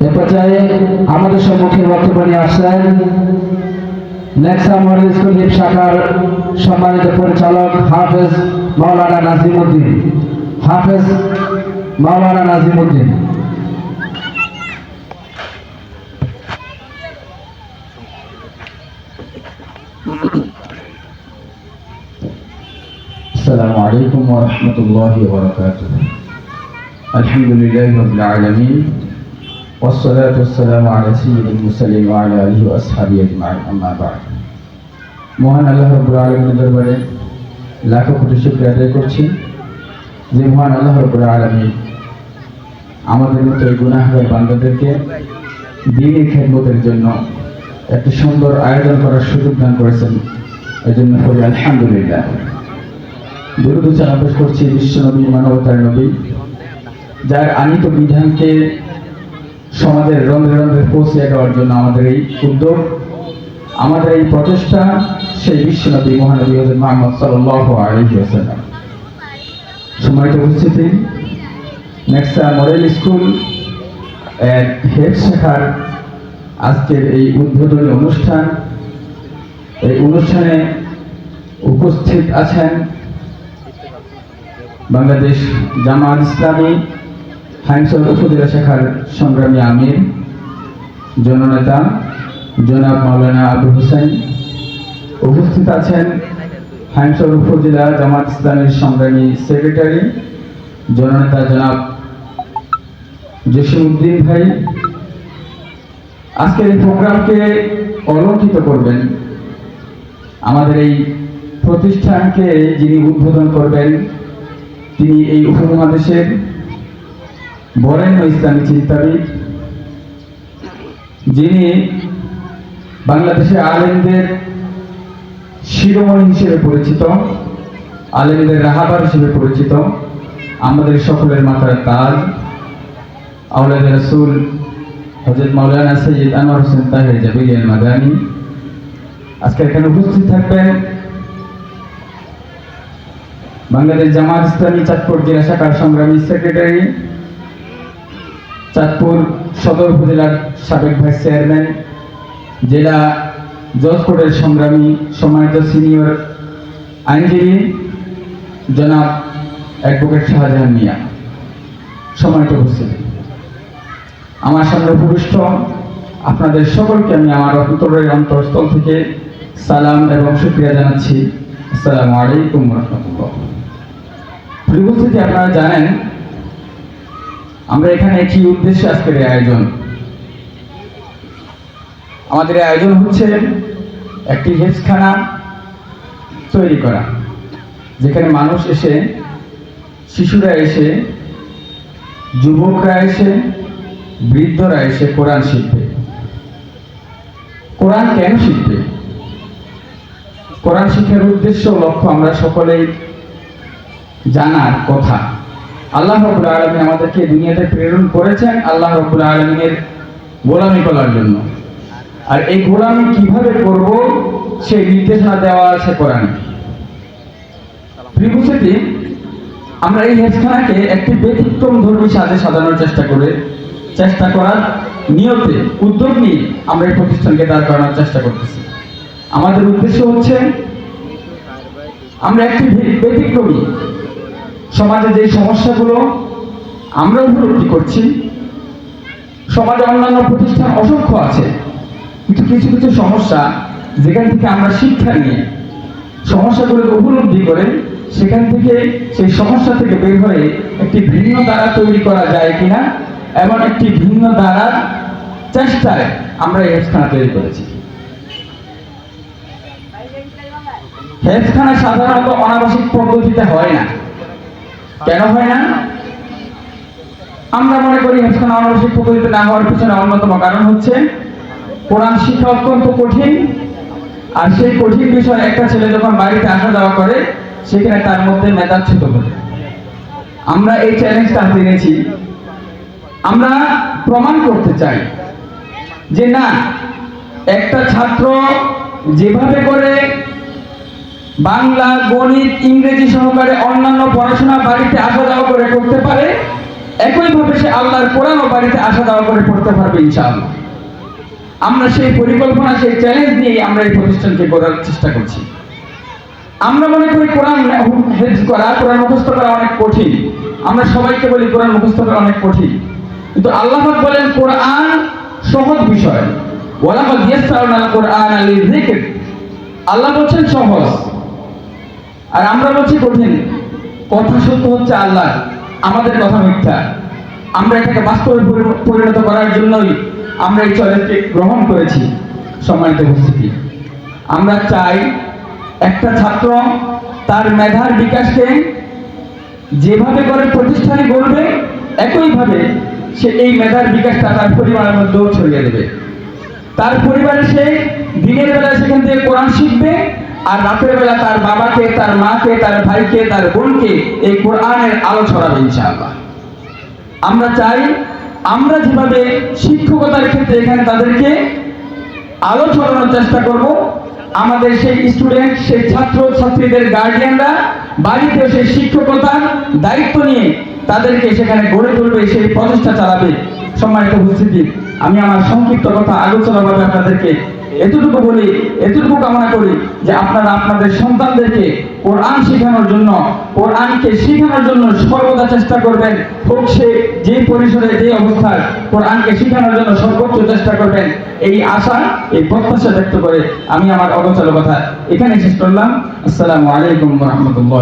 এ পর্যায়ে আমাদের সম্মুখে বক্তব্য নিয়ে আসছেন নেক্সা মডেল স্কুল হিপ শাখার সম্মানিত পরিচালক হাফেজ মাওলানা নাজিমুদ্দিন হাফেজ মাওলানা নাজিমুদ্দিন السلام عليكم ورحمة الله وبركاته الحمد لله رب العالمين والصلاة والسلام على سيد المرسلين وعلى آله وأصحابه أجمعين أما بعد মহান আল্লাহ রব্বুল আলমীর দরবারে লাখো কোটি শুক্রিয়া আদায় করছি যে মহান আল্লাহ রব্বুল আলমী আমাদের মতো এই গুনাহগার বান্দাদেরকে দিনের খেদমতের জন্য একটি সুন্দর আয়োজন করার সুযোগ দান করেছেন এই জন্য বলি আলহামদুলিল্লাহ দুরুদ উচ্চারণ পেশ করছি বিশ্বনবী মানবতার নবী যার আনিত বিধানকে সমাজের রন্ধ্রে রন্ধ্রে পৌঁছে দেওয়ার জন্য আমাদের এই উদ্যোগ, আমাদের এই প্রচেষ্টা সেই বিশ্বনবী মহানবী হজরত মোহাম্মদ আলাইহি ওয়াসাল্লাম। সম্মানিত উপস্থিতি নেক্সা মডেল স্কুল এক হেড শাখার আজকের এই উদ্বোধনী অনুষ্ঠান, এই অনুষ্ঠানে উপস্থিত আছেন বাংলাদেশ জামাত ইসলামী হাইমসর উপজেলা শাখার সংগ্রামী আমির, জননেতা জনাব মাওলানা আবু হোসেন। উপস্থিত আছেন হাইমসর উপজেলা জামাত ইসলামের সংগ্রামী সেক্রেটারি, জননেতা জনাব জসিমউদ্দিন ভাই। আজকের এই প্রোগ্রামকে অলঙ্কিত করবেন। আমাদের এই প্রতিষ্ঠানকে যিনি উদ্বোধন করবেন, তিনি এই উপমহাদেশের বরেণ্য ইসলামী চিন্তাবিদ, যিনি বাংলাদেশের আলেমদের শিরোমণি হিসেবে পরিচিত, আলেমদের রাহাবার হিসেবে পরিচিত, আমাদের সকলের মাথার তাজ আউলাদ রসুল হজরত মাওলানা সৈয়দ আনোয়ার হোসেন তাহের জাবিলিয়ান মাদানী আজকে এখানে উপস্থিত থাকবেন বাংলাদেশ জামাত ইসলামী চাঁদপুর জেলা শাখার সংগ্রামী সেক্রেটারি চাঁদপুর সদর উপজেলার সাবেক ভাইস চেয়ারম্যান, জেলা জজ সংগ্রামী সম্মানিত সিনিয়র আইনজীবী জনাব অ্যাডভোকেট শাহজাহান মিয়া। সম্মানিত উপস্থিতি। আমার সামনে উপবিষ্ট আপনাদের সকলকে আমি আমার অন্তরের অন্তরস্থল থেকে সালাম এবং শুক্রিয়া জানাচ্ছি। আসসালামু আলাইকুম রহমতুল্লাহ। উপস্থিতি, আপনারা জানেন আমরা এখানে কি উদ্দেশ্যে আজকের আয়োজন? আমাদের আয়োজন হচ্ছে একটি হেজখানা তৈরি করা, যেখানে মানুষ এসে, শিশুরা এসে, যুবকরা এসে, বৃদ্ধরা এসে কোরআন শিখবে। কোরআন কেন শিখবে? কোরআন শিক্ষার উদ্দেশ্য লক্ষ্য আমরা সকলেই জানার কথা। আল্লাহ রবুল আলমিন আমাদেরকে দুনিয়াতে প্রেরণ করেছেন আল্লাহ রবুল আলমিনের গোলামি করার জন্য। আর এই গোলামি কীভাবে করব সেই নির্দেশনা দেওয়া আছে কোরআনে। প্রিভূষিতি আমরা এই হেজখানাকে একটি ব্যতিক্রম ধর্মী সাজে সাজানোর চেষ্টা করে চেষ্টা করার নিয়তে উদ্যোগ নিয়ে আমরা এই প্রতিষ্ঠানকে দাঁড় করানোর চেষ্টা করতেছি। আমাদের উদ্দেশ্য হচ্ছে আমরা একটি ব্যতিক্রমী সমাজে যে সমস্যাগুলো আমরা উপলব্ধি করছি, সমাজে অন্যান্য প্রতিষ্ঠান অসংখ্য আছে, কিন্তু কিছু কিছু সমস্যা যেখান থেকে আমরা শিক্ষা নিয়ে সমস্যাগুলোকে উপলব্ধি করে সেখান থেকে সেই সমস্যা থেকে বের হয়ে একটি ভিন্ন দ্বারা তৈরি করা যায় কিনা, এমন একটি ভিন্ন দ্বারার চেষ্টায় আমরা এই হেফখানা তৈরি করেছি। হেফখানা সাধারণত অনাবাসিক পদ্ধতিতে হয় না। কেন হয় না? আমরা মনে করি হেফখানা অনাবাসিক পদ্ধতিতে না হওয়ার পিছনে অন্যতম কারণ হচ্ছে কোরআন শিক্ষা অত্যন্ত কঠিন। আর সেই কঠিন বিষয় একটা ছেলে যখন বাড়িতে আসা যাওয়া করে, সেখানে তার মধ্যে মেধাচ্ছুত করে। আমরা এই চ্যালেঞ্জটা হাতে নিয়েছি আমরা প্রমাণ করতে চাই যে না, একটা ছাত্র যেভাবে করে বাংলা, গণিত, ইংরেজি সহকারে অন্যান্য পড়াশোনা বাড়িতে আসা যাওয়া করে করতে পারে। একইভাবে সে আল্লাহর কোরআন বাড়িতে আসা যাওয়া করে পড়তে পারবে ইনশাআল্লাহ। আমরা সেই পরিকল্পনা, সেই চ্যালেঞ্জ নিয়ে আমরা এই প্রতিষ্ঠানকে করার চেষ্টা করছি। আমরা মনে করি কোরআন হেজ করা, কোরআন মুখস্থ করা অনেক কঠিন। আমরা সবাইকে বলি কোরআন মুখস্থ করা অনেক কঠিন। কিন্তু আল্লাহ বলেন, কোরআন সহজ বিষয়। ওয়ালাকাদ ইয়াসসারনাল কোরআন আল্লাহ বলছেন সহজ। আর আমরা বলছি কঠিন। কথা সত্য হচ্ছে আল্লাহ আমাদের কথা মিথ্যা। আমরা এটাকে বাস্তবে পরি- পরিণত করার জন্যই আমরা এই চ্যালেঞ্জকে গ্রহণ করেছি। সম্মানিত উপস্থিতি। আমরা চাই একটা ছাত্র তার মেধার বিকাশকে যেভাবে করে প্রতিষ্ঠানে গড়বে, একইভাবে সে এই মেধার বিকাশটা তার পরিবারের মধ্যেও ছড়িয়ে দেবে। তার পরিবারে সে দিনের বেলা সেখান থেকে কোরআন শিখবে আর রাতের বেলা তার বাবাকে, তার মাকে, তার ভাইকে, তার বোনকে এই কোরআনের আলো ছড়াবে ইনশাআল্লাহ। আমরা চাই, আমরা যেভাবে শিক্ষকতার ক্ষেত্রে এখানে তাদেরকে আলো ছড়ানোর চেষ্টা করব, আমাদের সেই স্টুডেন্ট সেই ছাত্র, ছাত্রীদের গার্ডিয়ানরা বাড়িতে সেই শিক্ষকতার দায়িত্ব নিয়ে তাদেরকে সেখানে গড়ে তুলবে, সেই প্রচেষ্টা চালাবে। সম্মানিত উপস্থিতি, আমি আমার সংক্ষিপ্ত কথা আলোচনা আলোচনাভাবে আপনাদেরকে এতটুকু বলি, এতটুকু কামনা করি। যে আপনারা আপনাদের সন্তানদেরকে কোরআন শেখানোর জন্য, কোরআনকে শেখানোর জন্য সর্বদা চেষ্টা করবেন। হোক সে যে পরিসরে যে অবস্থায় কোরআনকে শেখানোর জন্য সর্বোচ্চ চেষ্টা করবেন, এই আশা, এই প্রত্যাশা ব্যক্ত করে আমি আমার অগোচর কথা এখানে শেষ করলাম। আসসালামু আলাইকুম রহমতুল্লাহ